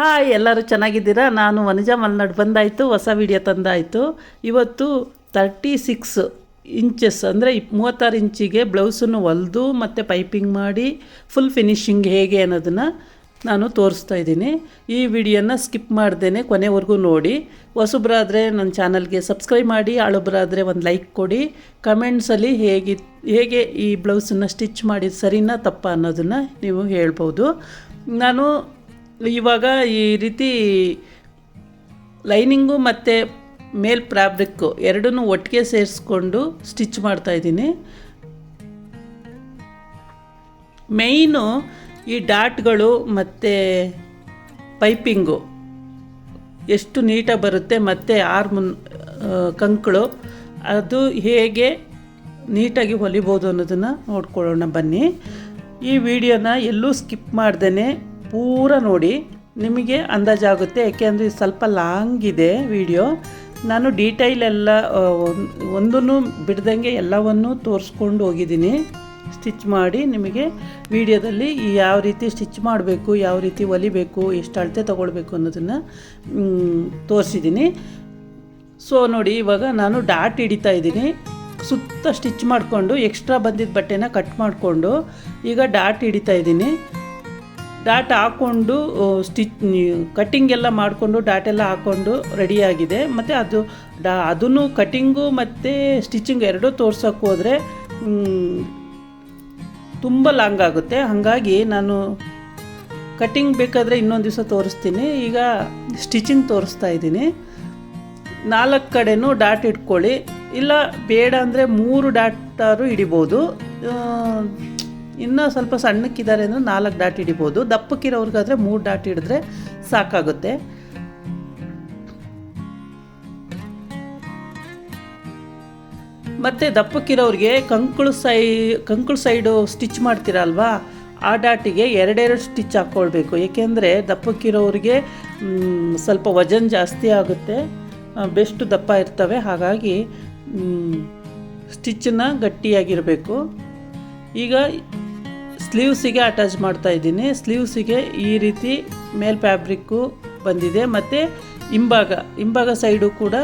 Hi, ಎಲ್ಲರೂ ಚೆನ್ನಾಗಿದ್ದೀರಾ? ನಾನು ವನಜಾ ಮಲ್ನಾಡು ಬಂದಾಯಿತು, ಹೊಸ ವಿಡಿಯೋ ತಂದಾಯಿತು. ಇವತ್ತು ತರ್ಟಿ ಸಿಕ್ಸ್ ಇಂಚಸ್ ಅಂದರೆ ಮೂವತ್ತಾರು ಇಂಚಿಗೆ ಬ್ಲೌಸನ್ನು ಹೊಲಿದು ಮತ್ತು ಪೈಪಿಂಗ್ ಮಾಡಿ ಫುಲ್ ಫಿನಿಶಿಂಗ್ ಹೇಗೆ ಅನ್ನೋದನ್ನು ನಾನು ತೋರಿಸ್ತಾ ಇದ್ದೀನಿ. ಈ ವಿಡಿಯೋನ ಸ್ಕಿಪ್ ಮಾಡ್ದೇ ಕೊನೆವರೆಗೂ ನೋಡಿ. ಹೊಸಬ್ರಾದರೆ ನನ್ನ ಚಾನಲ್ಗೆ ಸಬ್ಸ್ಕ್ರೈಬ್ ಮಾಡಿ ಹಳಬ್ರಾದರೆ ಒಂದು ಲೈಕ್ ಕೊಡಿ. ಕಮೆಂಟ್ಸಲ್ಲಿ ಹೇಗೆ ಹೇಗೆ ಈ ಬ್ಲೌಸನ್ನು ಸ್ಟಿಚ್ ಮಾಡಿದ ಸರಿನಾ ತಪ್ಪ ಅನ್ನೋದನ್ನು ನೀವು ಹೇಳ್ಬೋದು. ನಾನು ಇವಾಗ ಈ ರೀತಿ ಲೈನಿಂಗು ಮತ್ತು ಮೇಲ್ ಫ್ಯಾಬ್ರಿಕ್ಕು ಎರಡನ್ನೂ ಒಟ್ಟಿಗೆ ಸೇರಿಸ್ಕೊಂಡು ಸ್ಟಿಚ್ ಮಾಡ್ತಾಯಿದ್ದೀನಿ ಮೇಯ್ನು ಈ ಡಾಟ್ಗಳು ಮತ್ತು ಪೈಪಿಂಗು ಎಷ್ಟು ನೀಟಾಗಿ ಬರುತ್ತೆ ಮತ್ತು ಆರ್ಮುನ್ ಕಂಕಳು ಅದು ಹೇಗೆ ನೀಟಾಗಿ ಹೊಲಿಬೋದು ಅನ್ನೋದನ್ನು ನೋಡ್ಕೊಳ್ಳೋಣ ಬನ್ನಿ. ಈ ವಿಡಿಯೋನ ಎಲ್ಲೂ ಸ್ಕಿಪ್ ಮಾಡ್ದೇ ಪೂರ ನೋಡಿ ನಿಮಗೆ ಅಂದಾಜಾಗುತ್ತೆ ಯಾಕೆಂದರೆ ಇದು ಸ್ವಲ್ಪ ಲಾಂಗ್ ಇದೆ ವಿಡಿಯೋ. ನಾನು ಡೀಟೈಲ್ ಎಲ್ಲ ಒಂದನ್ನು ಬಿಡ್ದಂಗೆ ಎಲ್ಲವನ್ನು ತೋರಿಸ್ಕೊಂಡು ಹೋಗಿದ್ದೀನಿ. ಸ್ಟಿಚ್ ಮಾಡಿ ನಿಮಗೆ ವಿಡಿಯೋದಲ್ಲಿ ಯಾವ ರೀತಿ ಸ್ಟಿಚ್ ಮಾಡಬೇಕು, ಯಾವ ರೀತಿ ಒಲಿಬೇಕು, ಎಷ್ಟು ಅಳತೆ ತೊಗೊಳ್ಬೇಕು ಅನ್ನೋದನ್ನು ತೋರಿಸಿದ್ದೀನಿ. ಸೊ ನೋಡಿ ಇವಾಗ ನಾನು ಡಾಟ್ ಹಿಡಿತಾ ಇದ್ದೀನಿ. ಸುತ್ತ ಸ್ಟಿಚ್ ಮಾಡಿಕೊಂಡು ಎಕ್ಸ್ಟ್ರಾ ಬಂದಿದ್ದ ಬಟ್ಟೆನ ಕಟ್ ಮಾಡಿಕೊಂಡು ಈಗ ಡಾಟ್ ಹಿಡಿತಾ ಇದ್ದೀನಿ. ಡಾಟ್ ಹಾಕ್ಕೊಂಡು ಸ್ಟಿಚ್ ಕಟ್ಟಿಂಗ್ ಎಲ್ಲ ಮಾಡಿಕೊಂಡು ಡಾಟ್ ಎಲ್ಲ ಹಾಕ್ಕೊಂಡು ರೆಡಿಯಾಗಿದೆ. ಮತ್ತು ಅದು ಡಾ, ಅದನ್ನು ಕಟ್ಟಿಂಗು ಮತ್ತು ಸ್ಟಿಚಿಂಗ್ ಎರಡೂ ತೋರ್ಸೋಕ್ಕೆ ಹೋದರೆ ತುಂಬ ಲಾಂಗ್ ಆಗುತ್ತೆ. ಹಾಗಾಗಿ ನಾನು ಕಟ್ಟಿಂಗ್ ಬೇಕಾದರೆ ಇನ್ನೊಂದು ದಿವಸ ತೋರಿಸ್ತೀನಿ. ಈಗ ಸ್ಟಿಚಿಂಗ್ ತೋರಿಸ್ತಾ ಇದ್ದೀನಿ. ನಾಲ್ಕು ಕಡೆನೂ ಡಾಟ್ ಇಟ್ಕೊಳ್ಳಿ. ಇಲ್ಲ, ಬೇಡ ಅಂದರೆ ಮೂರು ಡಾಟಾರು ಹಿಡಿಬೋದು. ಇನ್ನೂ ಸ್ವಲ್ಪ ಸಣ್ಣಕ್ಕಿದ್ದಾರೆ ಅಂದರೆ ನಾಲ್ಕು ಡಾಟ್ ಹಿಡಿಬೋದು. ದಪ್ಪಕ್ಕಿರೋರ್ಗಾದರೆ ಮೂರು ಡಾಟ್ ಹಿಡಿದ್ರೆ ಸಾಕಾಗುತ್ತೆ. ಮತ್ತು ದಪ್ಪಕ್ಕಿರೋರಿಗೆ ಕಂಕುಳು ಸೈ, ಕಂಕುಳು ಸೈಡು ಸ್ಟಿಚ್ ಮಾಡ್ತೀರಲ್ವಾ? ಆ ಡಾಟಿಗೆ ಎರಡೆರಡು ಸ್ಟಿಚ್ ಹಾಕ್ಕೊಳ್ಬೇಕು ಏಕೆಂದರೆ ದಪ್ಪಕ್ಕಿರೋರಿಗೆ ಸ್ವಲ್ಪ ವಜನ್ ಜಾಸ್ತಿ ಆಗುತ್ತೆ. ಬೆಸ್ಟ್ ದಪ್ಪ ಇರ್ತವೆ. ಹಾಗಾಗಿ ಸ್ಟಿಚ್ಚನ್ನ ಗಟ್ಟಿಯಾಗಿರಬೇಕು. ಈಗ ಸ್ಲೀವ್ಸಿಗೆ ಅಟ್ಯಾಚ್ ಮಾಡ್ತಾ ಇದ್ದೀನಿ. ಸ್ಲೀವ್ಸಿಗೆ ಈ ರೀತಿ ಮೇಲ್ ಫ್ಯಾಬ್ರಿಕ್ಕು ಬಂದಿದೆ. ಮತ್ತು ಹಿಂಭಾಗ ಹಿಂಭಾಗ ಸೈಡು ಕೂಡ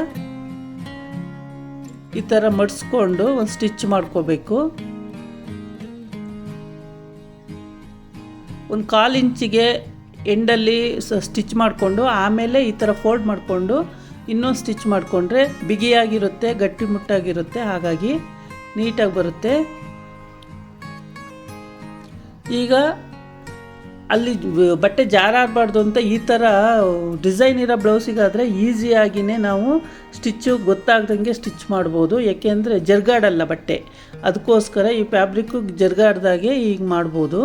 ಈ ಥರ ಮಡಿಸ್ಕೊಂಡು ಒಂದು ಸ್ಟಿಚ್ ಮಾಡ್ಕೋಬೇಕು. ಒಂದು ಕಾಲು ಇಂಚಿಗೆ ಎಂಡಲ್ಲಿ ಸ್ಟಿಚ್ ಮಾಡಿಕೊಂಡು ಆಮೇಲೆ ಈ ಥರ ಫೋಲ್ಡ್ ಮಾಡಿಕೊಂಡು ಇನ್ನೊಂದು ಸ್ಟಿಚ್ ಮಾಡಿಕೊಂಡ್ರೆ ಬಿಗಿಯಾಗಿರುತ್ತೆ, ಗಟ್ಟಿಮುಟ್ಟಾಗಿರುತ್ತೆ. ಹಾಗಾಗಿ ನೀಟಾಗಿ ಬರುತ್ತೆ. ಈಗ ಅಲ್ಲಿ ಬಟ್ಟೆ ಜಾರಾಡಬಾರ್ದು ಅಂತ ಈ ಥರ ಡಿಸೈನ್ ಇರೋ ಬ್ಲೌಸಿಗಾದರೆ ಈಸಿಯಾಗಿಯೇ ನಾವು ಸ್ಟಿಚ್ಚು ಗೊತ್ತಾಗ್ದಂಗೆ ಸ್ಟಿಚ್ ಮಾಡ್ಬೋದು. ಏಕೆಂದರೆ ಜರ್ಗಾಡಲ್ಲ ಬಟ್ಟೆ. ಅದಕ್ಕೋಸ್ಕರ ಈ ಫ್ಯಾಬ್ರಿಕ್ಕು ಜರ್ಗಾಡ್ದಾಗೆ ಈಗ ಮಾಡ್ಬೋದು.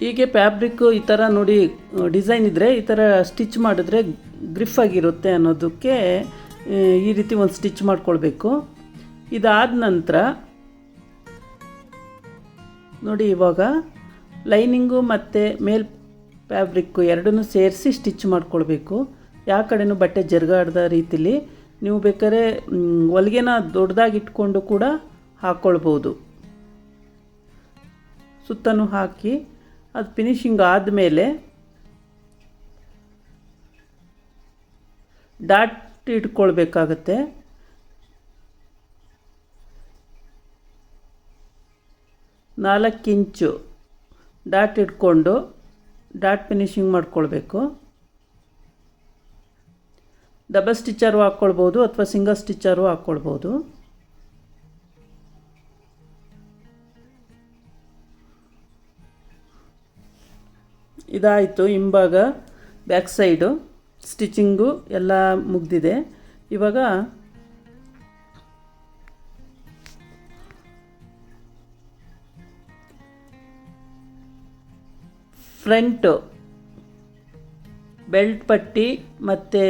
ಹೀಗೆ ಫ್ಯಾಬ್ರಿಕ್ಕು ಈ ಥರ ನೋಡಿ ಡಿಸೈನ್ ಇದ್ದರೆ ಈ ಥರ ಸ್ಟಿಚ್ ಮಾಡಿದ್ರೆ ಗ್ರಿಫ್ ಆಗಿರುತ್ತೆ ಅನ್ನೋದಕ್ಕೆ ಈ ರೀತಿ ಒಂದು ಸ್ಟಿಚ್ ಮಾಡ್ಕೊಳ್ಬೇಕು. ಇದಾದ ನಂತರ ನೋಡಿ ಇವಾಗ ಲೈನಿಂಗು ಮತ್ತು ಮೇಲ್ ಫ್ಯಾಬ್ರಿಕ್ಕು ಎರಡನ್ನೂ ಸೇರಿಸಿ ಸ್ಟಿಚ್ ಮಾಡ್ಕೊಳ್ಬೇಕು. ಯಾವ ಕಡೆನೂ ಬಟ್ಟೆ ಜರುಗಾಡ್ದ ರೀತಿಲಿ ನೀವು ಬೇಕಾದ್ರೆ ಹೊಲಿಗೆನ ದೊಡ್ಡದಾಗಿ ಇಟ್ಕೊಂಡು ಕೂಡ ಹಾಕ್ಕೊಳ್ಬೋದು ಸುತ್ತನೂ ಹಾಕಿ ಅದು ಫಿನಿಶಿಂಗ್ ಆದಮೇಲೆ ಡಾಟ್ ಇಟ್ಕೊಳ್ಬೇಕಾಗತ್ತೆ. ನಾಲ್ಕು ಇಂಚು ಡಾಟ್ ಇಟ್ಕೊಂಡು ಡಾಟ್ ಫಿನಿಶಿಂಗ್ ಮಾಡ್ಕೊಳ್ಬೇಕು. ಡಬಲ್ ಸ್ಟಿಚ್ಚರು ಹಾಕ್ಕೊಳ್ಬೋದು ಅಥವಾ ಸಿಂಗಲ್ ಸ್ಟಿಚ್ಚರು ಹಾಕ್ಕೊಳ್ಬೋದು. ಇದಾಯಿತು ಹಿಂಭಾಗ, ಬ್ಯಾಕ್ ಸೈಡು. ಸ್ಟಿಚಿಂಗು ಎಲ್ಲ ಮುಗ್ದಿದೆ. ಇವಾಗ ಫ್ರಂಟು. ಬೆಲ್ಟ್ ಪಟ್ಟಿ ಮತ್ತು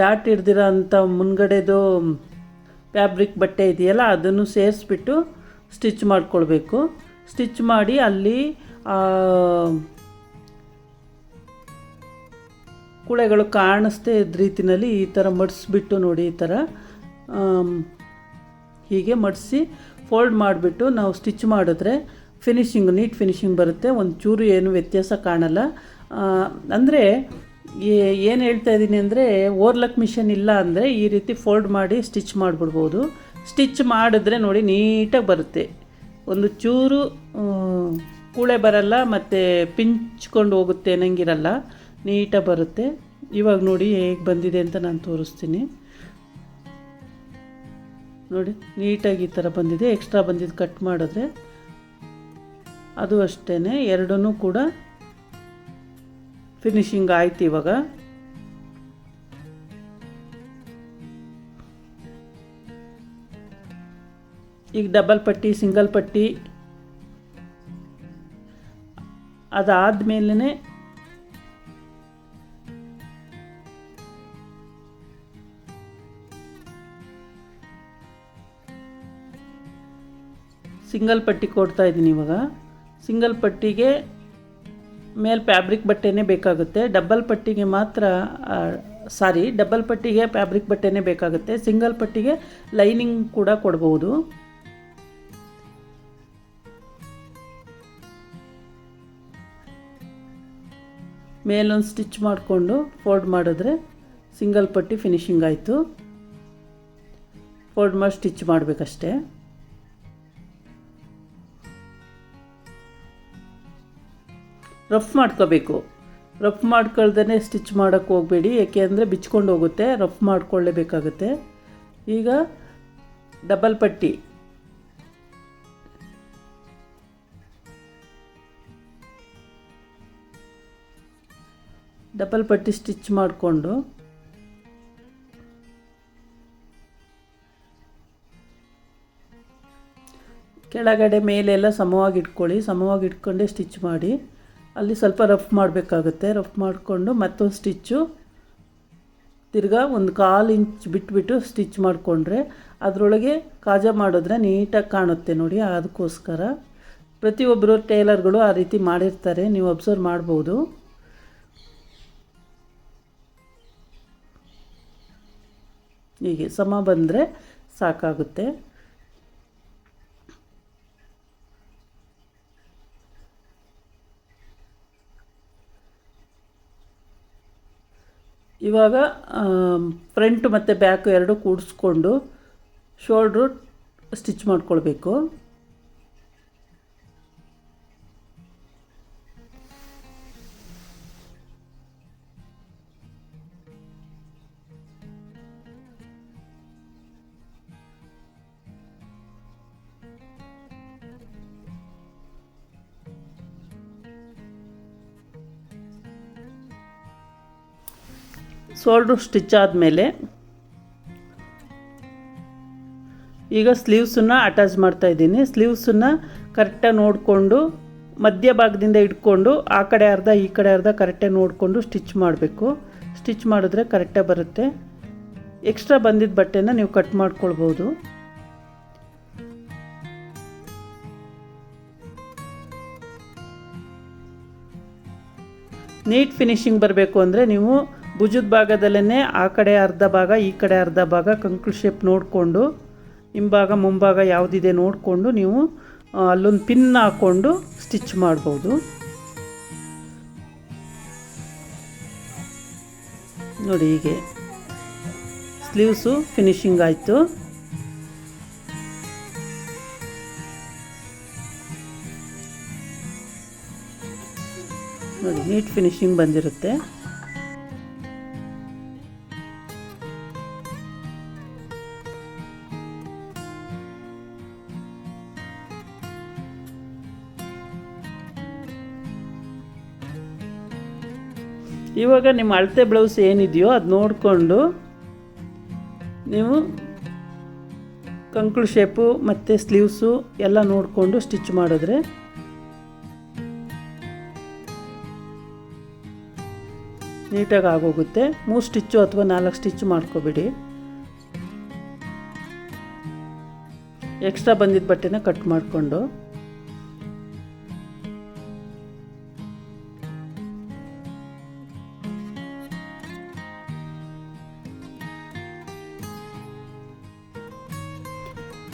ಡಾಟ್ ಹಿಡ್ದಿರೋ ಅಂಥ ಮುನ್ಗಡೆದು ಫ್ಯಾಬ್ರಿಕ್ ಬಟ್ಟೆ ಇದೆಯಲ್ಲ, ಅದನ್ನು ಸೇರಿಸ್ಬಿಟ್ಟು ಸ್ಟಿಚ್ ಮಾಡ್ಕೊಳ್ಬೇಕು. ಸ್ಟಿಚ್ ಮಾಡಿ ಅಲ್ಲಿ ಕುಳೆಗಳು ಕಾಣಿಸ್ದೇ ಇದ್ದ ರೀತಿಯಲ್ಲಿ ಈ ಥರ ಮಡಿಸ್ಬಿಟ್ಟು ನೋಡಿ ಈ ಥರ ಹೀಗೆ ಮಡಿಸಿ ಫೋಲ್ಡ್ ಮಾಡಿಬಿಟ್ಟು ನಾವು ಸ್ಟಿಚ್ ಮಾಡಿದ್ರೆ ಫಿನಿಶಿಂಗ್ ನೀಟ್ ಫಿನಿಶಿಂಗ್ ಬರುತ್ತೆ. ಒಂದು ಚೂರು ಏನು ವ್ಯತ್ಯಾಸ ಕಾಣಲ್ಲ. ಅಂದರೆ ಏನು ಹೇಳ್ತಾ ಇದ್ದೀನಿ ಅಂದರೆ ಓರ್ಲಕ್ ಮಿಷನ್ ಇಲ್ಲ ಅಂದರೆ ಈ ರೀತಿ ಫೋಲ್ಡ್ ಮಾಡಿ ಸ್ಟಿಚ್ ಮಾಡಿಬಿಡ್ಬೋದು. ಸ್ಟಿಚ್ ಮಾಡಿದ್ರೆ ನೋಡಿ ನೀಟಾಗಿ ಬರುತ್ತೆ. ಒಂದು ಚೂರು ಕೂಳೆ ಬರಲ್ಲ ಮತ್ತು ಪಿಂಚ್ಕೊಂಡು ಹೋಗುತ್ತೆ ಅನ್ನಂಗಿರಲ್ಲ. ನೀಟಾಗಿ ಬರುತ್ತೆ. ಇವಾಗ ನೋಡಿ ಹೇಗೆ ಬಂದಿದೆ ಅಂತ ನಾನು ತೋರಿಸ್ತೀನಿ. ನೋಡಿ, ನೀಟಾಗಿ ಈ ಥರ ಬಂದಿದೆ. ಎಕ್ಸ್ಟ್ರಾ ಬಂದಿದ್ದು ಕಟ್ ಮಾಡಿದ್ರೆ ಅದು ಅಷ್ಟೇ ಎರಡೂ ಕೂಡ ಫಿನಿಶಿಂಗ್ ಆಯ್ತು ಇವಾಗ. ಈಗ ಡಬಲ್ ಪಟ್ಟಿ ಸಿಂಗಲ್ ಪಟ್ಟಿ ಅದಾದಮೇಲೆ ಸಿಂಗಲ್ ಪಟ್ಟಿ ಕೊಡ್ತಾ ಇದ್ದೀನಿ ಇವಾಗ. ಸಿಂಗಲ್ ಪಟ್ಟಿಗೆ ಮೇಲೆ ಫ್ಯಾಬ್ರಿಕ್ ಬಟ್ಟೆನೇ ಬೇಕಾಗುತ್ತೆ. ಡಬಲ್ ಪಟ್ಟಿಗೆ ಮಾತ್ರ ಸಾರಿ, ಡಬಲ್ ಪಟ್ಟಿಗೆ ಫ್ಯಾಬ್ರಿಕ್ ಬಟ್ಟೆನೇ ಬೇಕಾಗುತ್ತೆ. ಸಿಂಗಲ್ ಪಟ್ಟಿಗೆ ಲೈನಿಂಗ್ ಕೂಡ ಕೊಡಬಹುದು ಮೇಲೊಂದು ಸ್ಟಿಚ್ ಮಾಡಿಕೊಂಡು ಫೋಲ್ಡ್ ಮಾಡಿದ್ರೆ ಸಿಂಗಲ್ ಪಟ್ಟಿ ಫಿನಿಶಿಂಗ್ ಆಯಿತು. ಫೋಲ್ಡ್ ಮಾಡಿ ಸ್ಟಿಚ್ ಮಾಡಬೇಕಷ್ಟೇ. ರಫ್ ಮಾಡ್ಕೋಬೇಕು. ರಫ್ ಮಾಡ್ಕೊಳ್ದೇ ಸ್ಟಿಚ್ ಮಾಡೋಕ್ಕೆ ಹೋಗಬೇಡಿ, ಏಕೆ ಅಂದರೆ ಬಿಚ್ಕೊಂಡು ಹೋಗುತ್ತೆ, ರಫ್ ಮಾಡ್ಕೊಳ್ಳೇಬೇಕಾಗುತ್ತೆ. ಈಗ ಡಬಲ್ ಪಟ್ಟಿ. ಡಬಲ್ ಪಟ್ಟಿ ಸ್ಟಿಚ್ ಮಾಡಿಕೊಂಡು. ಕೆಳಗಡೆ ಮೇಲೆಲ್ಲ ಸಮವಾಗಿ ಇಟ್ಕೊಳ್ಳಿ ಸಮವಾಗಿ ಇಟ್ಕೊಂಡೆ ಸ್ಟಿಚ್ ಮಾಡಿ. ಅಲ್ಲಿ ಸ್ವಲ್ಪ ರಫ್ ಮಾಡಬೇಕಾಗುತ್ತೆ. ರಫ್ ಮಾಡಿಕೊಂಡು ಮತ್ತೊಂದು ಸ್ಟಿಚ್ಚು. ತಿರ್ಗಾ ಒಂದು ಕಾಲು ಇಂಚ್ ಬಿಟ್ಬಿಟ್ಟು ಸ್ಟಿಚ್ ಮಾಡಿಕೊಂಡ್ರೆ ಅದರೊಳಗೆ ಕಾಜಾ ಮಾಡಿದ್ರೆ ನೀಟಾಗಿ ಕಾಣುತ್ತೆ ನೋಡಿ ಅದಕ್ಕೋಸ್ಕರ. ಪ್ರತಿಯೊಬ್ಬರು ಟೇಲರ್ಗಳು ಆ ರೀತಿ ಮಾಡಿರ್ತಾರೆ. ನೀವು ಅಬ್ಸರ್ವ್ ಮಾಡ್ಬೋದು. ಹೀಗೆ ಸಮ ಬಂದರೆ ಸಾಕಾಗುತ್ತೆ. ಇವಾಗ ಫ್ರಂಟ್ ಮತ್ತು ಬ್ಯಾಕು ಎರಡು ಕೂಡಿಸ್ಕೊಂಡು ಶೋಲ್ಡ್ರು ಸ್ಟಿಚ್ ಮಾಡ್ಕೊಳ್ಬೇಕು. ಶೋಲ್ಡ್ರು ಸ್ಟಿಚ್ ಆದಮೇಲೆ ಈಗ ಸ್ಲೀವ್ಸನ್ನು ಅಟ್ಯಾಚ್ ಮಾಡ್ತಾ ಇದ್ದೀನಿ. ಸ್ಲೀವ್ಸನ್ನು ಕರೆಕ್ಟಾಗಿ ನೋಡಿಕೊಂಡು ಮಧ್ಯಭಾಗದಿಂದ ಇಟ್ಕೊಂಡು, ಆ ಕಡೆ ಅರ್ಧ, ಈ ಕಡೆ ಅರ್ಧ ಕರೆಕ್ಟಾಗಿ ನೋಡಿಕೊಂಡು ಸ್ಟಿಚ್ ಮಾಡಬೇಕು. ಸ್ಟಿಚ್ ಮಾಡಿದ್ರೆ ಕರೆಕ್ಟಾಗಿ ಬರುತ್ತೆ. ಎಕ್ಸ್ಟ್ರಾ ಬಂದಿದ್ದ ಬಟ್ಟೆನ ನೀವು ಕಟ್ ಮಾಡ್ಕೊಳ್ಬೋದು. ನೀಟ್ ಫಿನಿಶಿಂಗ್ ಬರಬೇಕು ಅಂದರೆ ನೀವು ಭುಜದ ಭಾಗದಲ್ಲೇ ಆ ಕಡೆ ಅರ್ಧ ಭಾಗ, ಈ ಕಡೆ ಅರ್ಧ ಭಾಗ ಕಂಕುಲ್ ಶೇಪ್ ನೋಡಿಕೊಂಡು, ಹಿಂಭಾಗ, ಮುಂಭಾಗ ಯಾವುದಿದೆ ನೋಡಿಕೊಂಡು ನೀವು ಅಲ್ಲೊಂದು ಪಿನ್ ಹಾಕ್ಕೊಂಡು ಸ್ಟಿಚ್ ಮಾಡ್ಬೋದು. ನೋಡಿ ಹೀಗೆ. ಸ್ಲೀವ್ಸು ಫಿನಿಶಿಂಗ್ ಆಯಿತು. ನೋಡಿ ನೀಟ್ ಫಿನಿಶಿಂಗ್ ಬಂದಿರುತ್ತೆ. ಇವಾಗ ನಿಮ್ಮ ಅಳತೆ ಬ್ಲೌಸ್ ಏನಿದೆಯೋ ಅದು ನೋಡಿಕೊಂಡು ನೀವು ಕಂಕ್ಳು ಶೇಪು ಮತ್ತು ಸ್ಲೀವ್ಸು ಎಲ್ಲ ನೋಡಿಕೊಂಡು ಸ್ಟಿಚ್ ಮಾಡಿದ್ರೆ ನೀಟಾಗಿ ಆಗೋಗುತ್ತೆ. ಮೂರು ಸ್ಟಿಚ್ಚು ಅಥವಾ ನಾಲ್ಕು ಸ್ಟಿಚ್ ಮಾಡ್ಕೋಬಿಡಿ. ಎಕ್ಸ್ಟ್ರಾ ಬಂದಿದ್ದ ಬಟ್ಟೆನ ಕಟ್ ಮಾಡಿಕೊಂಡು.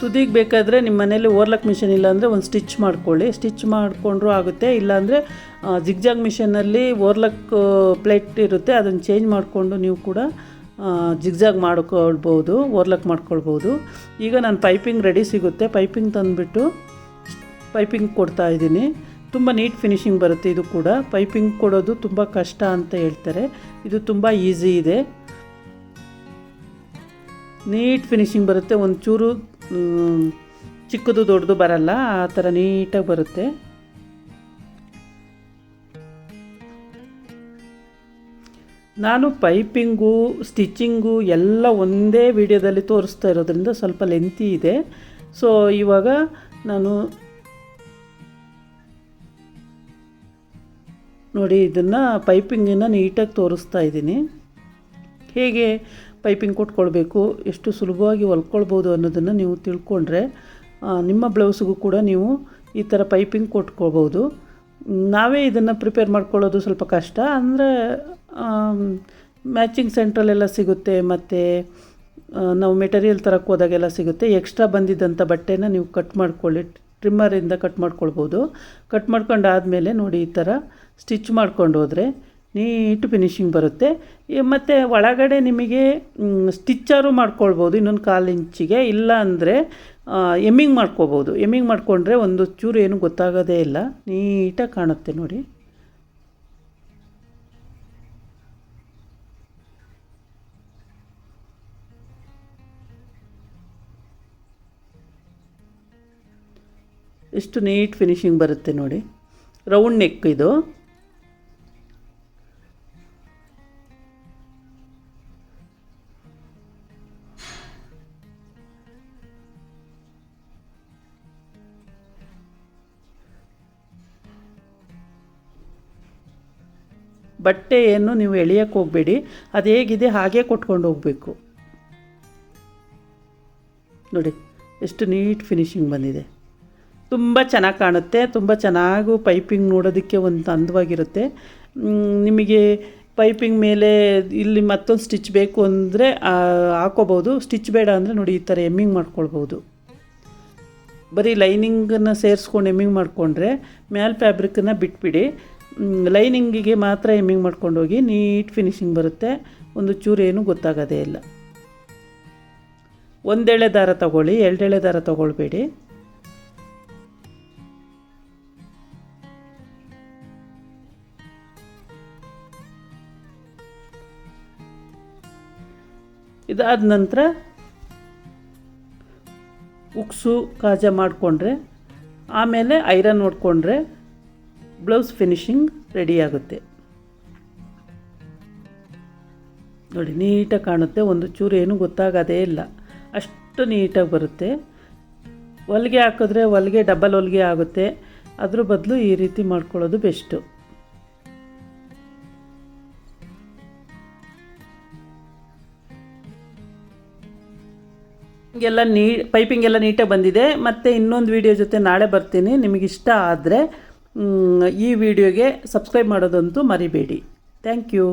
ತುದಿಗೆ ಬೇಕಾದರೆ ನಿಮ್ಮ ಮನೇಲಿ ಓರ್ಲಕ್ ಮಿಷನ್ ಇಲ್ಲಾಂದರೆ ಒಂದು ಸ್ಟಿಚ್ ಮಾಡ್ಕೊಳ್ಳಿ. ಸ್ಟಿಚ್ ಮಾಡಿಕೊಂಡ್ರೂ ಆಗುತ್ತೆ. ಇಲ್ಲಾಂದರೆ ಜಿಗ್ಜಾಗ್ ಮಿಷನಲ್ಲಿ ಓರ್ಲಕ್ ಪ್ಲೇಟ್ ಇರುತ್ತೆ. ಅದನ್ನು ಚೇಂಜ್ ಮಾಡಿಕೊಂಡು ನೀವು ಕೂಡ ಜಿಗ್ಜಾಗ್ ಮಾಡ್ಕೊಳ್ಬೋದು ಓರ್ಲಕ್ ಮಾಡ್ಕೊಳ್ಬೋದು. ಈಗ ನಾನು ಪೈಪಿಂಗ್ ರೆಡಿ ಸಿಗುತ್ತೆ. ಪೈಪಿಂಗ್ ತಂದುಬಿಟ್ಟು ಪೈಪಿಂಗ್ ಕೊಡ್ತಾ ಇದ್ದೀನಿ. ತುಂಬ ನೀಟ್ ಫಿನಿಶಿಂಗ್ ಬರುತ್ತೆ ಇದು ಕೂಡ. ಪೈಪಿಂಗ್ ಕೊಡೋದು ತುಂಬ ಕಷ್ಟ ಅಂತ ಹೇಳ್ತಾರೆ. ಇದು ತುಂಬ ಈಸಿ ಇದೆ. ನೀಟ್ ಫಿನಿಶಿಂಗ್ ಬರುತ್ತೆ. ಒಂಚೂರು ಮ್, ಚಿಕ್ಕದು ದೊಡ್ಡದು ಬರಲ್ಲ, ಆ ಥರ ನೀಟಾಗಿ ಬರುತ್ತೆ. ನಾನು ಪೈಪಿಂಗು, ಸ್ಟಿಚ್ಚಿಂಗು ಎಲ್ಲ ಒಂದೇ ವಿಡಿಯೋದಲ್ಲಿ ತೋರಿಸ್ತಾ ಇರೋದ್ರಿಂದ ಸ್ವಲ್ಪ ಲೆಂತಿ ಇದೆ. ಸೊ ಇವಾಗ ನಾನು ನೋಡಿ, ಇದನ್ನು ಪೈಪಿಂಗನ್ನು ನೀಟಾಗಿ ತೋರಿಸ್ತಾ ಇದ್ದೀನಿ. ಹೇಗೆ? ಪೈಪಿಂಗ್ ಕೊಟ್ಕೊಳ್ಬೇಕು ಎಷ್ಟು ಸುಲಭವಾಗಿ ಹೊಲ್ಕೊಳ್ಬೋದು ಅನ್ನೋದನ್ನು ನೀವು ತಿಳ್ಕೊಂಡ್ರೆ ನಿಮ್ಮ ಬ್ಲೌಸ್ಗೂ ಕೂಡ ನೀವು ಈ ಥರ ಪೈಪಿಂಗ್ ಕೊಟ್ಕೊಳ್ಬೋದು ನಾವೇ ಇದನ್ನು ಪ್ರಿಪೇರ್ ಮಾಡ್ಕೊಳ್ಳೋದು ಸ್ವಲ್ಪ ಕಷ್ಟ. ಅಂದರೆ ಮ್ಯಾಚಿಂಗ್ ಸೆಂಟ್ರಲ್ಲೆಲ್ಲ ಸಿಗುತ್ತೆ, ಮತ್ತು ನಾವು ಮೆಟೀರಿಯಲ್ ತರಕ್ಕೆ ಹೋದಾಗೆಲ್ಲ ಸಿಗುತ್ತೆ. ಎಕ್ಸ್ಟ್ರಾ ಬಂದಿದ್ದಂಥ ಬಟ್ಟೆನ ನೀವು ಕಟ್ ಮಾಡ್ಕೊಳ್ಳಿ ಟ್ರಿಮ್ಮರಿಂದ ಕಟ್ ಮಾಡ್ಕೊಳ್ಬೋದು. ಕಟ್ ಮಾಡ್ಕೊಂಡಾದಮೇಲೆ ನೋಡಿ ಈ ಥರ ಸ್ಟಿಚ್ ಮಾಡ್ಕೊಂಡು ಹೋದರೆ ನೀಟ್ ಫಿನಿಶಿಂಗ್ ಬರುತ್ತೆ. ಮತ್ತು ಒಳಗಡೆ ನಿಮಗೆ ಸ್ಟಿಚ್ಚರು ಮಾಡ್ಕೊಳ್ಬೋದು. ಇನ್ನೊಂದು ಕಾಲು ಇಂಚಿಗೆ ಇಲ್ಲ ಅಂದರೆ ಎಮ್ಮಿಂಗ್ ಮಾಡ್ಕೋಬೋದು ಎಮ್ಮಿಂಗ್ ಮಾಡಿಕೊಂಡ್ರೆ ಒಂದು ಚೂರು ಏನು ಗೊತ್ತಾಗೋದೇ ಇಲ್ಲ. ನೀಟಾಗಿ ಕಾಣುತ್ತೆ ನೋಡಿ. ಎಷ್ಟು ನೀಟ್ ಫಿನಿಶಿಂಗ್ ಬರುತ್ತೆ ನೋಡಿ. ರೌಂಡ್ ನೆಕ್ ಇದು. ಬಟ್ಟೆ ಏನು ನೀವು ಎಳೆಯಕ್ಕೆ ಹೋಗಬೇಡಿ. ಅದು ಹೇಗಿದೆ? ಹಾಗೆ ಕೊಟ್ಕೊಂಡು ಹೋಗಬೇಕು. ನೋಡಿ, ಎಷ್ಟು ನೀಟ್ ಫಿನಿಶಿಂಗ್ ಬಂದಿದೆ. ತುಂಬ ಚೆನ್ನಾಗಿ ಕಾಣುತ್ತೆ. ತುಂಬ ಚೆನ್ನಾಗೂ ಪೈಪಿಂಗ್ ನೋಡೋದಕ್ಕೆ ಒಂದು ಅಂದವಾಗಿರುತ್ತೆ. ನಿಮಗೆ ಪೈಪಿಂಗ್ ಮೇಲೆ ಇಲ್ಲಿ ಮತ್ತೊಂದು ಸ್ಟಿಚ್ ಬೇಕು ಅಂದರೆ ಹಾಕೋಬೋದು ಸ್ಟಿಚ್ ಬೇಡ ಅಂದರೆ ನೋಡಿ, ಈ ಥರ ಎಮ್ಮಿಂಗ್ ಮಾಡ್ಕೊಳ್ಬೋದು ಬರೀ ಲೈನಿಂಗನ್ನು ಸೇರಿಸ್ಕೊಂಡು ಎಮ್ಮಿಂಗ್ ಮಾಡಿಕೊಂಡ್ರೆ, ಮ್ಯಾಲ್ ಫ್ಯಾಬ್ರಿಕ್ಕನ್ನು ಬಿಟ್ಬಿಡಿ. ಲೈನಿಂಗಿಗೆ ಮಾತ್ರ ಹೆಮ್ಮಿಂಗ್ ಮಾಡ್ಕೊಂಡು ಹೋಗಿ ನೀಟ್ ಫಿನಿಶಿಂಗ್ ಬರುತ್ತೆ. ಒಂದು ಚೂರು ಏನು ಗೊತ್ತಾಗೋದೇ ಇಲ್ಲ. ಒಂದೆಳೆ ದಾರ ತಗೊಳ್ಳಿ, ಎರಡೆಳೆ ದಾರ ತಗೊಳ್ಬೇಡಿ. ಇದಾದ ನಂತರ ಉಕ್ಸು, ಕಾಜ ಮಾಡಿಕೊಂಡ್ರೆ, ಆಮೇಲೆ ಐರನ್ ನೋಡಿಕೊಂಡ್ರೆ ಬ್ಲೌಸ್ ಫಿನಿಶಿಂಗ್ ರೆಡಿಯಾಗುತ್ತೆ ನೋಡಿ, ನೀಟಾಗಿ ಕಾಣುತ್ತೆ. ಒಂದು ಚೂರು ಏನು ಗೊತ್ತಾಗೋದೇ ಇಲ್ಲ. ಅಷ್ಟು ನೀಟಾಗಿ ಬರುತ್ತೆ. ಹೊಲಿಗೆ ಹಾಕಿದ್ರೆ ಹೊಲಿಗೆ, ಡಬಲ್ ಹೊಲಿಗೆ ಆಗುತ್ತೆ. ಅದ್ರ ಬದಲು ಈ ರೀತಿ ಮಾಡ್ಕೊಳ್ಳೋದು ಬೆಸ್ಟು. ಎಲ್ಲ ನೀ, ಪೈಪಿಂಗ್ ಎಲ್ಲ ನೀಟಾಗಿ ಬಂದಿದೆ. ಮತ್ತು ಇನ್ನೊಂದು ವಿಡಿಯೋ ಜೊತೆ ನಾಳೆ ಬರ್ತೀನಿ. ನಿಮಗೆ ಇಷ್ಟ ಆದರೆ ಈ ವಿಡಿಯೋಗೆ ಸಬ್ಸ್ಕ್ರೈಬ್ ಮಾಡೋದಂತೂ ಮರಿಬೇಡಿ. Thank you